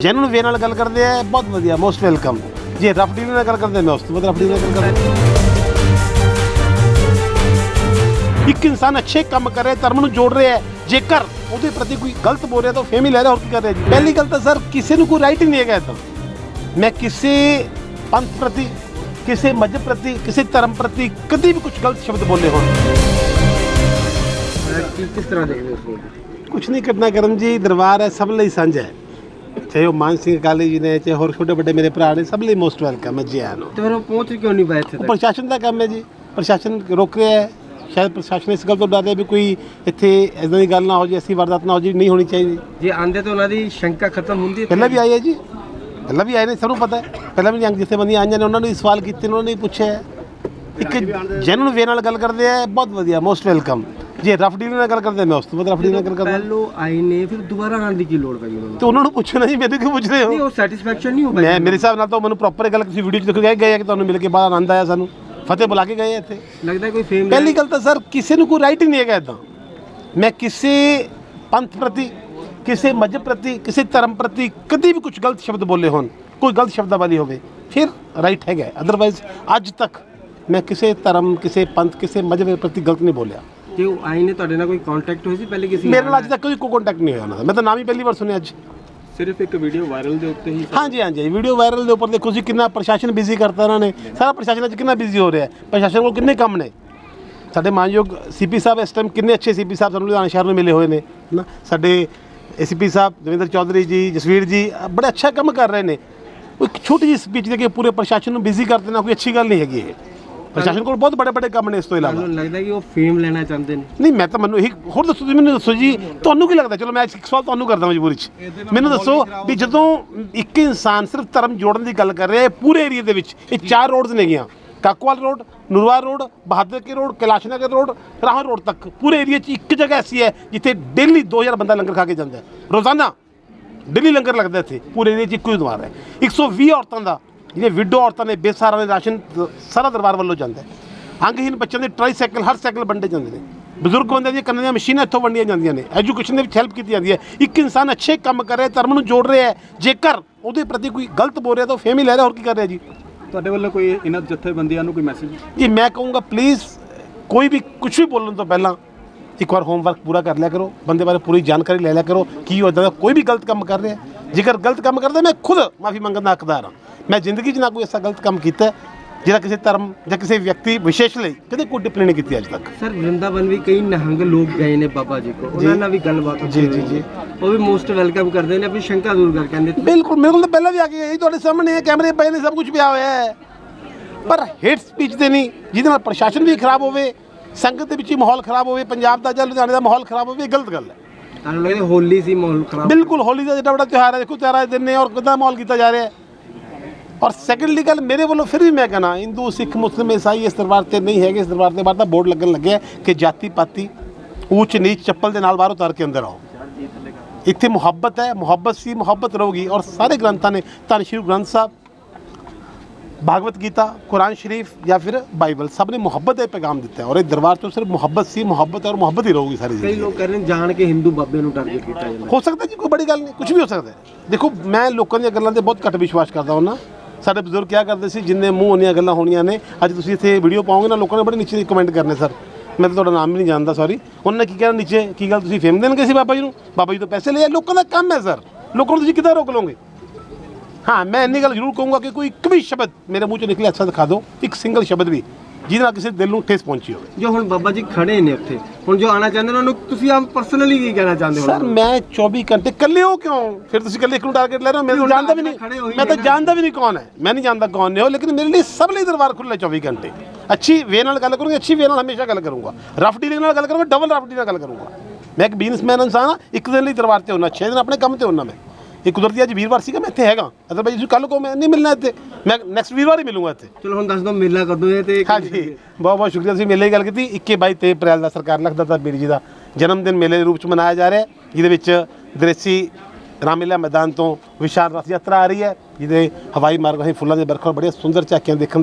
ਜੈਨੂਨ ਵੇ ਨਾਲ ਗੱਲ ਕਰਦੇ ਆ ਬਹੁਤ ਵਧੀਆ ਮੋਸਟ ਵੈਲਕਮ ਜੇ ਰਫ ਡੀਲ ਨਾਲ ਗੱਲ ਕਰਦੇ ਮੈਂ ਉਸ ਤੋਂ ਬਾਅਦ ਰਫ ਡੀਲ ਨਾਲ ਗੱਲ ਕਰਦਾ ਇੱਕ ਇਨਸਾਨ ਅੱਛੇ ਕੰਮ ਕਰ ਰਿਹਾ ਧਰਮ ਨੂੰ ਜੋੜ ਰਿਹਾ ਹੈ ਜੇਕਰ ਉਹਦੇ ਪ੍ਰਤੀ ਕੋਈ ਗਲਤ ਬੋਲ ਰਿਹਾ ਤਾਂ ਫੇਮ ਹੀ ਲੈ ਰਿਹਾ ਹੋਰ ਕੀ ਕਰ ਰਿਹਾ ਜੀ? ਪਹਿਲੀ ਗੱਲ ਤਾਂ ਸਰ ਕਿਸੇ ਨੂੰ ਕੋਈ ਰਾਈਟ ਹੀ ਨਹੀਂ ਹੈਗਾ ਇਹ ਤਾਂ ਮੈਂ ਕਿਸੇ ਪੰਥ ਪ੍ਰਤੀ ਕਿਸੇ ਮਜ਼ਹਬ ਪ੍ਰਤੀ ਕਿਸੇ ਧਰਮ ਪ੍ਰਤੀ ਕਦੀ ਵੀ ਕੁਝ ਗਲਤ ਸ਼ਬਦ ਬੋਲੇ ਹੋਣ। ਕੀ ਕਿਸ ਤਰ੍ਹਾਂ ਦੇਖਦੇ ਹੋ ਕੁਛ ਨਹੀਂ ਕਰਨਾ ਕਰਮ ਜੀ ਦਰਬਾਰ ਹੈ ਸਭ ਲਈ ਸਾਂਝਾ ਹੈ। ਚਾਹੇ ਉਹ ਮਾਨ ਸਿੰਘ ਅਕਾਲੀ ਜੀ ਨੇ ਚਾਹੇ ਹੋਰ ਛੋਟੇ ਵੱਡੇ ਮੇਰੇ ਭਰਾ ਨੇ ਸਭ ਲਈ ਮੋਸਟ ਵੈਲਕਮ ਹੈ ਜੀ ਆਇਆਂ ਨੂੰ। ਤੇ ਫਿਰ ਉਹ ਪਹੁੰਚ ਕਿਉਂ ਨਹੀਂ ਪਾਏ ਇੱਥੇ ਤੱਕ? ਪ੍ਰਸ਼ਾਸਨ ਦਾ ਕੰਮ ਹੈ ਜੀ। ਪ੍ਰਸ਼ਾਸਨ ਰੋਕ ਰਿਹਾ ਹੈ। ਸ਼ਾਇਦ ਪ੍ਰਸ਼ਾਸਨ ਇਸ ਗੱਲ ਤੋਂ ਡਰ ਰਿਹਾ ਵੀ ਕੋਈ ਇੱਥੇ ਇਦਾਂ ਦੀ ਗੱਲ ਨਾ ਹੋ ਜੇ ਐਸੀ ਵਾਰਦਾਤ ਨਾ ਹੋ ਜੀ ਨਹੀਂ ਹੋਣੀ ਚਾਹੀਦੀ। ਜੇ ਆਂਦੇ ਤਾਂ ਉਹਨਾਂ ਦੀ ਸ਼ੰਕਾ ਖਤਮ ਹੁੰਦੀ ਹੈ ਪਹਿਲਾਂ ਵੀ ਆਈ ਹੈ ਜੀ। ਪਹਿਲਾਂ ਵੀ ਆਏ ਨੇ ਸਭ ਨੂੰ ਪਤਾ ਹੈ। ਪਹਿਲਾਂ ਵੀ ਜੰਗ ਜਿੱਥੇ ਬੰਦੀਆਂ ਆਈਆਂ ਨੇ ਉਹਨਾਂ ਨੇ ਸਵਾਲ ਕੀਤੇ ਨੇ ਉਹਨਾਂ ਨੇ ਪੁੱਛਿਆ ਹੈ। ਇੱਕ ਜੈਨੂਨ ਵੇ ਨਾਲ ਗੱਲ ਕਰਦੇ ਆ ਬਹੁਤ ਵਧੀਆ ਮੋਸਟ ਵੈਲਕਮ ਜੇ ਰਫ ਡੀਲ ਨਾਲ ਗੱਲ ਕਰਦੇ ਮੈਂ ਉਸ ਤੋਂ ਬਾਅਦ ਰਫ ਡੀਲ ਨਾਲ ਗੱਲ ਕਰਦਾ। ਪਹਿਲੋ ਆਏ ਨੇ ਫਿਰ ਦੁਬਾਰਾ ਆਉਣ ਦੀ ਕੀ ਲੋੜ ਪਈ ਉਹਨਾਂ ਨੂੰ? ਤੇ ਉਹਨਾਂ ਨੂੰ ਪੁੱਛਣਾ ਜੀ ਮੈਨੂੰ ਕਿਉਂ ਪੁੱਛ ਰਹੇ ਨਹੀਂ ਹੋ ਉਹ ਸੈਟੀਸਫੈਕਸ਼ਨ ਨਹੀਂ ਹੋ ਪਾਈ ਮੈਂ ਮੇਰੇ ਹਿਸਾਬ ਨਾਲ ਤਾਂ ਮੈਨੂੰ ਪ੍ਰੋਪਰ ਗੱਲ ਕਿਸੇ ਵੀਡੀਓ 'ਚ ਦਿਖ ਗਏ ਗਏ ਆ ਕਿ ਤੁਹਾਨੂੰ ਮਿਲ ਕੇ ਬਾਹਰ ਆਨੰਦ ਆਇਆ ਸਾਨੂੰ? ਫਤਿਹ ਬੁਲਾ ਕੇ ਗਏ ਆ ਇੱਥੇ? ਲੱਗਦਾ ਕੋਈ ਫੇਮ ਪਹਿਲੀ ਗੱਲ ਤਾਂ ਸਰ ਕਿਸੇ ਨੂੰ ਕੋਈ ਰਾਈਟ ਹੀ ਨਹੀਂ ਹੈਗਾ ਇਦਾਂ ਮੈਂ ਕਿਸੇ ਪੰਥ ਪ੍ਰਤੀ ਕਿਸੇ ਮਜ਼ਹਬ ਪ੍ਰਤੀ ਕਿਸੇ ਧਰਮ ਪ੍ਰਤੀ ਕਦੀ ਵੀ ਕੁਝ ਗਲਤ ਸ਼ਬਦ ਬੋਲੇ ਹੋਣ ਕੋਈ ਗਲਤ ਸ਼ਬਦਾਵਲੀ ਹੋਵੇ ਫਿਰ ਰਾਈਟ ਹੈਗਾ। ਅਦਰਵਾਈਜ਼ ਅੱਜ ਤੱਕ ਮੈਂ ਕਿਸੇ ਧਰਮ ਕਿਸੇ ਪੰਥ ਕਿਸੇ ਮਜ਼ਹਬ ਪ੍ਰਤੀ ਗਲਤ ਨਹੀਂ ਬੋਲਿਆ। ਤੇ ਉਹ ਆਏ ਨੇ ਤੁਹਾਡੇ ਨਾਲ ਕੋਈ ਕੰਟੈਕਟ ਹੋਈ ਸੀ? ਪਹਿਲੇ ਕਿਸੇ ਮੇਰੇ ਨਾਲ ਅੱਜ ਤੱਕ ਕੋਈ ਕੰਟੈਕਟ ਨਹੀਂ ਹੋਇਆ ਉਹਨਾਂ ਦਾ। ਮੈਂ ਤਾਂ ਨਾਮ ਹੀ ਪਹਿਲੀ ਵਾਰ ਸੁਣਿਆ ਅੱਜ। ਸਿਰਫ ਇੱਕ ਵੀਡੀਓ ਵਾਇਰਲ ਦੇ ਉੱਤੇ ਹੀ ਹਾਂਜੀ ਹਾਂਜੀ। ਵੀਡੀਓ ਵਾਇਰਲ ਦੇ ਉੱਪਰ ਦੇਖੋ ਜੀ ਕਿੰਨਾ ਪ੍ਰਸ਼ਾਸਨ ਬਿਜ਼ੀ ਕਰਤਾ ਇਹਨਾਂ ਨੇ। ਸਾਰਾ ਪ੍ਰਸ਼ਾਸਨ ਅੱਜ ਕਿੰਨਾ ਬਿਜ਼ੀ ਹੋ ਰਿਹਾ ਹੈ? ਪ੍ਰਸ਼ਾਸਨ ਕੋਲ ਕਿੰਨੇ ਕੰਮ ਨੇ? ਸਾਡੇ ਮਾਨਯੋਗ ਸੀਪੀ ਸਾਹਿਬ ਇਸ ਟਾਈਮ ਕਿੰਨੇ ਅੱਛੇ ਸੀਪੀ ਸਾਹਿਬ ਸਾਨੂੰ ਲੁਧਿਆਣਾ ਸ਼ਹਿਰ ਨੂੰ ਮਿਲੇ ਹੋਏ ਨੇ ਨਾ ਸਾਡੇ ਏਸੀਪੀ ਸਾਹਿਬ ਦਵਿੰਦਰ ਚੌਧਰੀ ਜੀ ਜਸਵੀਰ ਜੀ ਬੜੇ ਅੱਛਾ ਕੰਮ ਕਰ ਰਹੇ ਨੇ। ਇੱਕ ਛੋਟੀ ਜਿਹੀ ਸਪੀਚ ਦੇ ਕੇ ਪੂਰੇ ਪ੍ਰਸ਼ਾਸਨ ਨੂੰ ਬਿਜ਼ੀ ਕਰ ਦੇਣਾ ਕੋਈ ਅੱਛੀ ਗੱਲ ਨਹੀਂ ਹੈਗੀ ਇਹ। ਪ੍ਰਸ਼ਾਸਨ ਕੋਲ ਬਹੁਤ ਬੜੇ ਬੜੇ ਕੰਮ ਨੇ ਇਸ ਤੋਂ ਇਲਾਵਾ। ਤੁਹਾਨੂੰ ਲੱਗਦਾ ਕਿ ਉਹ ਫੇਮ ਲੈਣਾ ਚਾਹੁੰਦੇ ਨੇ। ਨਹੀਂ ਮੈਂ ਤਾਂ ਮੈਨੂੰ ਇਹੀ ਹੋਰ ਦੱਸੋ ਤੁਸੀਂ ਮੈਨੂੰ ਦੱਸੋ ਜੀ ਤੁਹਾਨੂੰ ਕੀ ਲੱਗਦਾ? ਚਲੋ ਮੈਂ ਇੱਕ ਸਵਾਲ ਤੁਹਾਨੂੰ ਕਰਦਾ ਮਜਬੂਰੀ 'ਚ ਮੈਨੂੰ ਦੱਸੋ ਵੀ ਜਦੋਂ ਇੱਕ ਇਨਸਾਨ ਸਿਰਫ ਧਰਮ ਜੋੜਨ ਦੀ ਗੱਲ ਕਰ ਰਿਹਾ ਹੈ ਪੂਰੇ ਏਰੀਆ ਦੇ ਵਿੱਚ ਇਹ ਚਾਰ ਰੋਡਸ ਨੇਗੀਆਂ। Kakowal road Noorwala road Bahadur Ke road Kailash Nagar road Rahon road ਤੱਕ। ਪੂਰੇ ਏਰੀਆ 'ਚ ਇੱਕ ਜਗ੍ਹਾ ਐਸੀ ਹੈ ਜਿੱਥੇ ਡੇਲੀ 2000 ਬੰਦਾ ਲੰਗਰ ਖਾ ਕੇ ਜਾਂਦਾ ਰੋਜ਼ਾਨਾ ਡੇਲੀ ਲੰਗਰ ਲੱਗਦਾ ਇੱਥੇ। ਪੂਰੇ ਏਰੀਆ 'ਚ ਇੱਕੋ ਹੀ ਦਰਬਾਰ ਹੈ। 120 ਔਰਤਾਂ ਦਾ ਜਿਹੜੇ ਵਿਡੋ ਔਰਤਾਂ ਨੇ ਬੇਸਹਾਰਾ ਨੇ ਰਾਸ਼ਨ ਦ- ਸਾਰਾ ਦਰਬਾਰ ਵੱਲੋਂ ਜਾਂਦਾ ਹੈ। ਅੰਗਹੀਨ ਬੱਚਿਆਂ ਦੇ ਟ੍ਰਾਈਸਾਈਕਲ ਹਰ ਸਾਈਕਲ ਵੰਡੇ ਜਾਂਦੇ ਨੇ। ਬਜ਼ੁਰਗ ਬੰਦਿਆਂ ਦੀਆਂ ਕੰਨਾਂ ਦੀਆਂ ਮਸ਼ੀਨਾਂ ਇੱਥੋਂ ਵੰਡੀਆਂ ਜਾਂਦੀਆਂ ਨੇ। ਐਜੂਕੇਸ਼ਨ ਦੇ ਵਿੱਚ ਹੈਲਪ ਕੀਤੀ ਜਾਂਦੀ ਹੈ। ਇੱਕ ਇਨਸਾਨ ਅੱਛੇ ਕੰਮ ਕਰ ਰਿਹਾ ਧਰਮ ਨੂੰ ਜੋੜ ਰਿਹਾ ਹੈ। ਜੇਕਰ ਉਹਦੇ ਪ੍ਰਤੀ ਕੋਈ ਗਲਤ ਬੋਲ ਰਿਹਾ ਤਾਂ ਫੇਮ ਹੀ ਲੈ ਰਿਹਾ ਹੋਰ ਕੀ ਕਰ ਰਿਹਾ ਜੀ? ਤੁਹਾਡੇ ਵੱਲੋਂ ਕੋਈ ਇਹਨਾਂ ਜਥੇਬੰਦੀਆਂ ਨੂੰ ਕੋਈ ਮੈਸੇਜ ਜੀ ਮੈਂ ਕਹੂੰਗਾ ਪਲੀਜ਼ ਕੋਈ ਵੀ ਕੁਝ ਵੀ ਬੋਲਣ ਤੋਂ ਪਹਿਲਾਂ ਇੱਕ ਵਾਰ ਹੋਮਵਰਕ ਪੂਰਾ ਕਰ ਲਿਆ ਕਰੋ। ਬੰਦੇ ਬਾਰੇ ਪੂਰੀ ਜਾਣਕਾਰੀ ਲੈ ਲਿਆ ਕਰੋ ਕੀ ਉਹ ਇੱਦਾਂ ਦਾ ਕੋਈ ਵੀ ਗਲਤ ਕੰਮ ਕਰ ਰਿਹਾ। ਜੇਕਰ ਗਲਤ ਕੰਮ ਕਰਦਾ ਮੈਂ ਖੁਦ ਮਾਫੀ ਮੰਗਣ ਦਾ ਹੱਕਦਾਰ ਹਾਂ। ਮੈਂ ਜ਼ਿੰਦਗੀ 'ਚ ਨਾ ਕੋਈ ਐਸਾ ਗਲਤ ਕੰਮ ਕੀਤਾ ਜਿਹੜਾ ਕਿਸੇ ਧਰਮ ਜਾਂ ਕਿਸੇ ਵਿਅਕਤੀ ਵਿਸ਼ੇਸ਼ ਲਈ ਕਦੇ ਕੋਈ ਟਿੱਪਣੀ ਨਹੀਂ ਕੀਤੀ ਅੱਜ ਤੱਕ। ਸਰ ਵਰਿੰਦਾਵਨ ਵੀ ਕਈ ਨਿਹੰਗ ਲੋਕ ਗਏ ਨੇ ਬਾਬਾ ਜੀ ਕੋ ਉਹਨਾਂ ਨਾਲ ਵੀ ਗੱਲਬਾਤ ਹੋਈ ਜੀ, ਜੀ। ਉਹ ਵੀ ਮੋਸਟ ਵੈਲਕਮ ਕਰਦੇ ਨੇ ਆਪਣੀ ਸ਼ੰਕਾ ਦੂਰ ਕਰ ਕਹਿੰਦੇ ਬਿਲਕੁਲ ਮੇਰੇ ਕੋਲ ਤਾਂ ਪਹਿਲਾਂ ਵੀ ਆ ਕੇ ਗਈ ਤੁਹਾਡੇ ਸਾਹਮਣੇ ਹੈ ਕੈਮਰੇ ਪਏ ਨੇ ਸਭ ਕੁਝ ਪਿਆ ਹੋਇਆ ਹੈ। ਪਰ ਹੇਟ ਸਪੀਚ ਤੇ ਨਹੀਂ ਜਿਹਦੇ ਨਾਲ ਪ੍ਰਸ਼ਾਸਨ ਵੀ ਖਰਾਬ ਹੋਵੇ ਸੰਗਤ ਦੇ ਵਿੱਚ ਹੀ ਮਾਹੌਲ ਖਰਾਬ ਹੋਵੇ ਪੰਜਾਬ ਦਾ ਜਾਂ ਲੁਧਿਆਣੇ ਦਾ ਮਾਹੌਲ ਖਰਾਬ ਹੋਵੇ ਇਹ ਗਲਤ ਗੱਲ ਹੈ। ਤੁਹਾਨੂੰ ਲੱਗਦਾ ਹੋਲੀ ਸੀ ਮਾਹੌਲ ਖਰਾਬ? ਬਿਲਕੁਲ ਹੋਲੀ ਦਾ ਜਿਹੜਾ ਬੜਾ ਤਿਉਹਾਰ ਹੈ ਦੇਖੋ ਤਿਉਹਾਰਾਂ ਦੇ ਦਿਨ ਨੇ ਔਰ ਕਿੱਦਾਂ ਮਾਹੌਲ ਕੀਤਾ ਜਾ ਰਿਹਾ ਹੈ। ਔਰ ਸੈਕੰਡਲੀ ਗੱਲ ਮੇਰੇ ਵੱਲੋਂ ਫਿਰ ਵੀ ਮੈਂ ਕਹਣਾ ਹਿੰਦੂ ਸਿੱਖ ਮੁਸਲਿਮ ਈਸਾਈ ਇਸ ਦਰਬਾਰ ਤੇ ਨਹੀਂ ਹੈਗੇ ਇਸ ਦਰਬਾਰ ਦੇ ਬਾਹਰ ਤਾਂ ਬੋਰਡ ਲੱਗਣ ਲੱਗਿਆ ਕਿ ਜਾਤੀ ਪਾਤੀ ਊਚ ਨੀਚ ਚੱਪਲ ਦੇ ਨਾਲ ਬਾਹਰ ਉਤਾਰ ਕੇ ਅੰਦਰ ਆਓ। ਇੱਥੇ ਮੁਹੱਬਤ ਹੈ ਮੁਹੱਬਤ ਸੀ ਮੁਹੱਬਤ ਰਹੂਗੀ ਔਰ ਸਾਰੇ ਗ੍ਰੰਥਾਂ ਨੇ ਧੰਨ ਸ਼੍ਰੀ ਗੁਰੂ ਗ੍ਰੰਥ ਸਾਹਿਬ ਭਾਗਵਤ ਗੀਤਾ ਕੁਰਾਨ ਸ਼ਰੀਫ ਜਾਂ ਫਿਰ ਬਾਈਬਲ ਸਭ ਨੇ ਮੁਹੱਬਤ ਦਾ ਪੈਗਾਮ ਦਿੱਤਾ ਔਰ ਇਹ ਦਰਬਾਰ ਤੋਂ ਸਿਰਫ ਮੁਹੱਬਤ ਸੀ ਮੁਹੱਬਤ ਔਰ ਮੁਹੱਬਤ ਹੀ ਰਹੂਗੀ ਸਾਰੀ ਕਈ ਜ਼ਿੰਦਗੀ ਲੋਕ ਕਹਿ ਰਹੇ ਨੇ ਜਾਣ ਕੇ ਹਿੰਦੂ ਬਾਬੇ ਨੂੰ ਟਾਰਗੇਟ ਕੀਤਾ ਜਾਂਦਾ। ਹੋ ਸਕਦਾ ਜੀ ਕੋਈ ਬੜੀ ਗੱਲ ਨਹੀਂ ਕੁਝ ਵੀ ਹੋ ਸਕਦਾ ਦੇਖੋ ਮੈਂ ਲੋਕਾਂ ਦੀਆਂ ਗੱਲਾਂ ਤੇ ਬਹੁਤ ਘੱਟ ਵਿਸ਼ਵਾਸ ਕਰਦਾ ਹਾਂ ਸਾਡੇ ਬਜ਼ੁਰਗ ਕਿਹਾ ਕਰਦੇ ਸੀ, ਜਿੰਨੇ ਮੂੰਹ ਉਹਨੀਆਂ ਗੱਲਾਂ ਹੋਣੀਆਂ ਨੇ, ਅੱਜ ਤੁਸੀਂ ਇੱਥੇ ਵੀਡੀਓ ਪਾਓਗੇ ਨਾ, ਲੋਕਾਂ ਨੇ ਬੜੇ ਨੀਚੇ ਕਮੈਂਟ ਕਰਨੇ ਸਰ। ਮੈਂ ਤਾਂ ਤੁਹਾਡਾ ਨਾਮ ਵੀ ਨਹੀਂ ਜਾਣਦਾ ਸੌਰੀ ਉਹਨਾਂ ਨੇ ਕੀ ਕਹਿਣਾ ਨੀਚੇ? ਕੀ ਗੱਲ ਤੁਸੀਂ ਫੇਮ ਦੇਣਗੇ ਸੀ ਬਾਬਾ ਜੀ ਨੂੰ? ਬਾਬਾ ਜੀ ਤੋਂ ਪੈਸੇ ਲਏ ਲੋਕਾਂ ਦਾ ਕੰਮ ਹੈ, ਸਰ। ਲੋਕਾਂ ਨੂੰ ਤੁਸੀਂ ਕਿੱਦਾਂ ਰੋਕ ਲਓਗੇ? ਹਾਂ, ਮੈਂ ਇੰਨੀ ਗੱਲ ਜ਼ਰੂਰ ਕਹੂੰਗਾ ਕਿ ਕੋਈ ਇੱਕ ਵੀ ਸ਼ਬਦ ਮੇਰੇ ਮੂੰਹ ਚੋਂ ਨਿਕਲੇ, ਅੱਛਾ ਦਿਖਾ ਦਿਓ। ਇੱਕ ਸਿੰਗਲ ਸ਼ਬਦ ਵੀ, ਜਿਹਦੇ ਨਾਲ ਕਿਸੇ ਦਿਲ ਨੂੰ ਠੇਸ ਪਹੁੰਚੀ ਹੋਵੇ। ਜੋ ਹੁਣ ਬਾਬਾ ਜੀ ਖੜੇ ਨੇ ਉੱਥੇ ਹੁਣ ਜੋ ਆਣਾ ਚਾਹੁੰਦੇ ਨੇ ਉਹਨੂੰ ਤੁਸੀਂ ਆਪ ਪਰਸਨਲੀ ਕੀ ਕਹਿਣਾ ਚਾਹੁੰਦੇ ਹੋ? ਸਰ ਮੈਂ 24 ਘੰਟੇ ਇਕੱਲੇ ਹੋ ਕਿਉਂ? ਫਿਰ ਤੁਸੀਂ ਇਕੱਲੇ ਇੱਕ ਨੂੰ ਟਾਰਗੇਟ ਲੈ ਰਹੇ ਹੋ ਮੈਂ ਤਾਂ ਹੁਣ ਜਾਣਦਾ ਵੀ ਨਹੀਂ। ਮੈਂ ਤਾਂ। ਜਾਣਦਾ ਵੀ ਨਹੀਂ ਕੌਣ ਹੈ। ਮੈਂ ਨਹੀਂ ਜਾਣਦਾ ਕੌਣ ਨੇ ਉਹ ਲੇਕਿਨ ਮੇਰੇ ਲਈ ਸਭ ਲਈ ਦਰਬਾਰ ਖੁੱਲ੍ਹਾ 24 ਘੰਟੇ। ਅੱਛੀ ਵੇ ਨਾਲ ਗੱਲ ਕਰੂੰਗਾ ਅੱਛੀ ਵੇ ਨਾਲ ਹਮੇਸ਼ਾ ਗੱਲ ਕਰੂੰਗਾ। ਰਫ ਡੀਲਿੰਗ ਨਾਲ ਗੱਲ ਕਰੂੰਗਾ ਡਬਲ ਰਫ ਡੀਲਿੰਗ ਨਾਲ ਗੱਲ ਕਰੂੰਗਾ। ਮੈਂ ਇੱਕ ਬਿਜ਼ਨਸਮੈਨ ਇਨਸਾਨ ਹਾਂ ਇੱਕ ਦਿਨ ਲਈ ਦਰਬਾਰ ਤੇ ਹੁੰਨਾ 6 ਦਿਨ ਆਪਣੇ ਕੰਮ ਤੇ ਹੁੰਨਾ ਮੈਂ। ਇਹ ਕੁਦਰਤੀ ਅੱਜ ਵੀਰਵਾਰ ਸੀਗਾ ਮੈਂ ਇੱਥੇ ਹੈਗਾ। ਅਦਰਵਾਈਜ਼ ਤੁਸੀਂ ਕੱਲ ਕੋ ਮੈਂ ਨਹੀਂ ਮਿਲਣਾ ਇੱਥੇ। ਮੈਂ ਨੈਕਸਟ ਵੀਰਵਾਰ ਹੀ ਮਿਲੂੰਗਾ ਇੱਥੇ। ਚਲੋ ਹੁਣ ਦੱਸ ਦਿਓ ਮੇਲਾ ਕਦੋਂ ਹੈ ਤੇ ਹਾਂਜੀ। ਬਹੁਤ ਬਹੁਤ ਸ਼ੁਕਰੀਆ ਤੁਸੀਂ ਮੇਲੇ ਦੀ ਗੱਲ ਕੀਤੀ। 21 22 23 ਅਪ੍ਰੈਲ ਦਾ ਸਰਕਾਰ ਲਖਦਾ ਤਾਂ ਬੀਰ ਜੀ ਦਾ ਜਨਮ ਦਿਨ ਮੇਲੇ ਦੇ ਰੂਪ ਚ ਮਨਾਇਆ ਜਾ ਰਿਹਾ ਹੈ ਜਿਹਦੇ ਵਿੱਚ ਦ੍ਰਿਸ਼ੀ ਰਾਮਲੀਲਾ ਮੈਦਾਨ ਤੋਂ ਵਿਸ਼ਾਲ ਰਥ ਯਾਤਰਾ ਆ ਰਹੀ ਹੈ ਜਿਹਦੇ ਹਵਾਈ ਮਾਰਗ ਅਸੀਂ ਫੁੱਲਾਂ ਦੇ ਬਰਖਾਰ ਬੜੀਆਂ ਸੁੰਦਰ ਝਾਕੀਆਂ ਦੇਖਣ